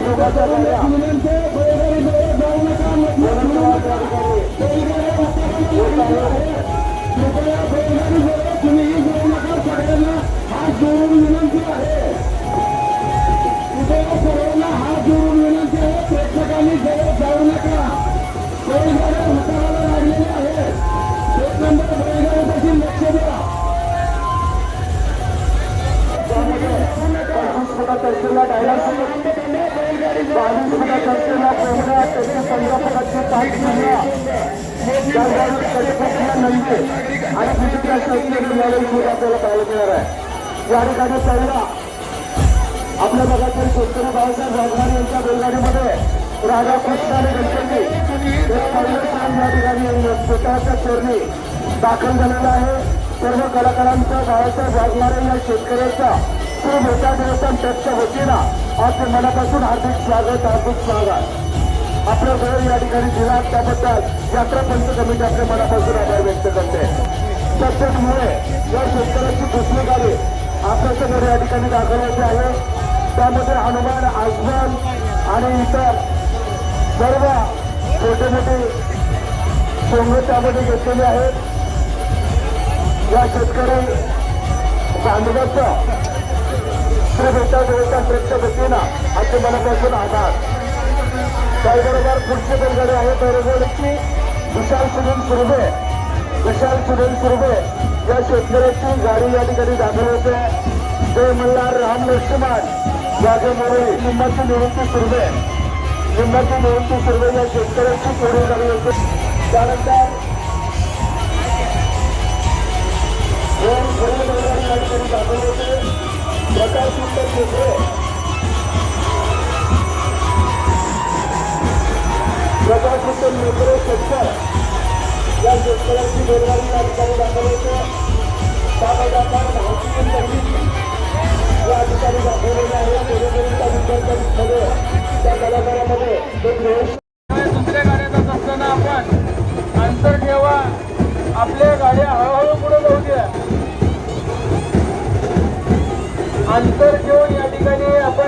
जोगाच्या आणि दुसऱ्या आपल्याला पाहायला मिळणार आहे या ठिकाणी पहिला आपल्या भागातील शेतकरी बाबासाहेब वाघमारे यांच्या बैलगाडीमध्ये राजा कृष्ण आणि गणपती या ठिकाणी स्वतःच्या चरणी दाखल झालेला आहे सर्व कलाकारांचा बाळासाहेब वाघमारे या शेतकऱ्याच्या खूप मोठ्या देवस्थान ट्रस्टच्या वतीनं मनापासून हार्दिक स्वागत हार्दिक स्वागत आपलं वेळ या ठिकाणी दिला त्याबद्दल यात्रा पंच कमिटी आपल्या मनापासून आभार व्यक्त करते. त्याच्यामुळे या शेतकऱ्याची दुसरी गाडी आपल्यासमोर या ठिकाणी दाखवायची आहे. त्यामध्ये हनुमान आजमान आणि इतर सर्व छोटे मोठे सोंग त्यामध्ये घेतलेले आहेत. या शेतकरी बांधवाचं श्री भेटा देवता ट्रस्टच्या वतीनं आजच्या मनापासून आभार. त्याचबरोबर पुढची बैलगाडी आहे बैलगाडीची विशाल सुनील सुरभे. विशाल सुनील सुरभे या शेतकऱ्याची गाडी या ठिकाणी दाखल होते. जय मल्हार राम लक्ष्मण. राजमोळी लिंबाची निवृत्ती सुरभे. लिंबाची निवृत्ती सुरभे या शेतकऱ्याची पुढे गाडी होते त्यानंतर दोन पुढील बैलगाडी या ठिकाणी दाखल होते. प्रकाश सुंदर शेकडे प्रकाश मेट्रो मेत्रे या शेतकऱ्यांची बेरोजगारी या ठिकाणी या ठिकाणी दाखवलेले आहे. विद्यार्थ्यांमध्ये त्या कलाकारामध्ये दुसऱ्या गाड्या जात असताना आपण अंतर ठेवा. आपल्या गाड्या हळूहळू पुढे जाऊ द्या. अंतर ठेवून या ठिकाणी आपण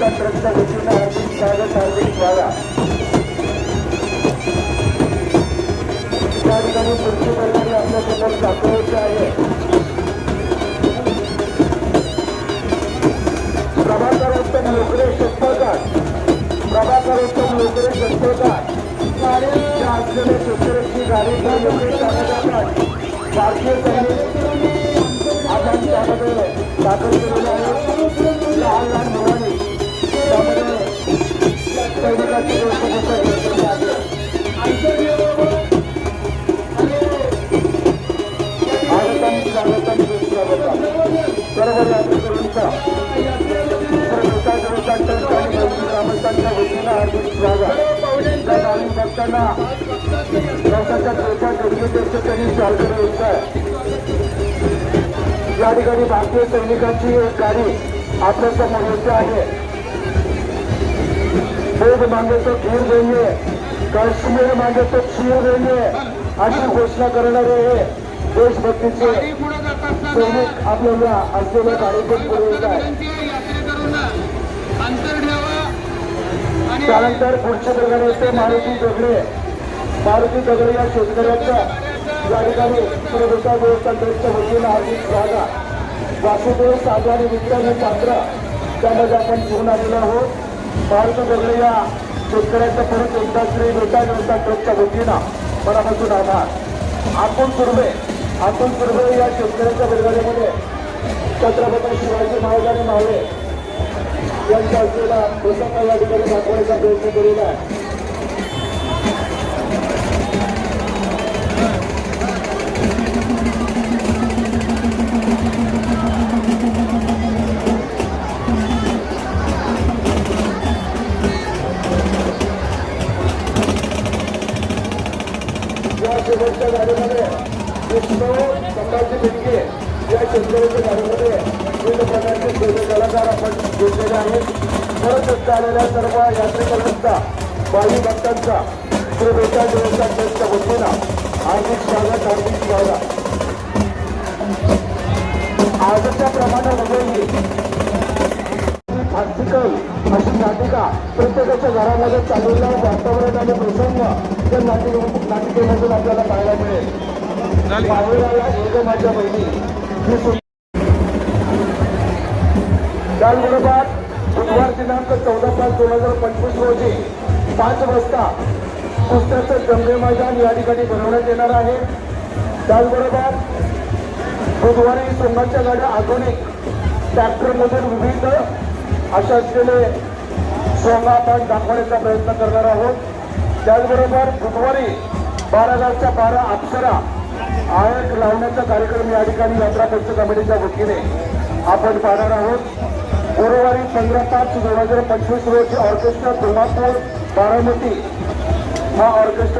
वृत्तानुवृत्ता ट्रस्टच्या वतीनं हार्दिक स्वागत हार्दिक स्वागत त्या ठिकाणी पुढची बैलगाडी आपल्यासमोर दाखवायची आहे प्रभाकर उत्तम लोकरे शतकात प्रभाकर उत्तम लोकरे शतकात त्या असलेल्या शेतकऱ्यांची गाडी त्या लोकरे जातात भारतीय सैनिक आपण त्यामध्ये दाखल केलेले आहे जन्मदिवशी त्यांनी चालकर होत आहे या ठिकाणी भारतीय सैनिकांची एक गाडी आपल्यासमोर येते आहे. दूध मागे तो खीर देंगे काश्मीर मागे तो खीर देंगे अशी घोषणा करणारे हे देशभक्तीचे सैनिक आपल्याला असलेल्या कार्यक्रम पुढे येत आहे त्यानंतर पुढच्या प्रकारे येते मारुती दगडे मारुती दगडे या शेतकऱ्याच्या या ठिकाणी सुरक्षा देवस्थान वतीनं हार्दिक जागा वासुदेव साधू आणि पात्र त्यामध्ये आपण घेऊन आलेलो आहोत. मारुती दगडे या शेतकऱ्याच्या परत एकदा श्री बेटा देवस्थान ट्रस्टच्या वतीनं मनापासून आभार. आपण सुर्वे आपण सुर्वे या शेतकऱ्याच्या बैलगाडीमध्ये छत्रपती शिवाजी महाराज आणि मावळे यांच्या असलेला प्रसंग या ठिकाणी दाखवण्याचा प्रयत्न केलेला आहे. शेवटच्या गाडीमध्ये विष्णू संभाजी बेटके या शेतकऱ्याच्या गाडीमध्ये विविध प्रकारचे सोने कलाकार आपण घेतलेले आहेत. परत आलेल्या सर्व यात्रेकरांचा भावी भक्तांचा श्री बेटा देवस्थान ट्रस्टच्या वतीनं हार्दिक स्वागत हार्दिक स्वागत. आजच्या प्रमाणामध्ये आर्टिकल अशी नाटिका प्रत्येकाच्या घरामध्ये चाललेलं वातावरण आणि प्रसंग त्या नाटिके नाटिकेमधून आपल्याला पाहायला मिळेल. पाहुण्याला एक माझ्या बहिणी. बुधवार दिनांक चौदा पाच दोन हजार पंचवीस रोजी पाच वाजता पुस्तकाचं गंगे मैदान या ठिकाणी बनवण्यात येणार आहे. त्याचबरोबर बुधवारी सोंगाच्या गाड्या आधुनिक ट्रॅक्टरमधून विविध अशा असलेले सोहळा आपण दाखवण्याचा प्रयत्न करणार आहोत. त्याचबरोबर बुधवारी बारा हजारच्या बारा अप्सरा आयक लावण्याचा कार्यक्रम या ठिकाणी यात्रा खर्च कमिटीच्या वतीने आपण पाहणार आहोत. गुरुवारी पंधरा पाच दोन हजार पंचवीस रोजी ऑर्केस्ट्रा धुमाकूळ बारामती हा ऑर्केस्ट्रा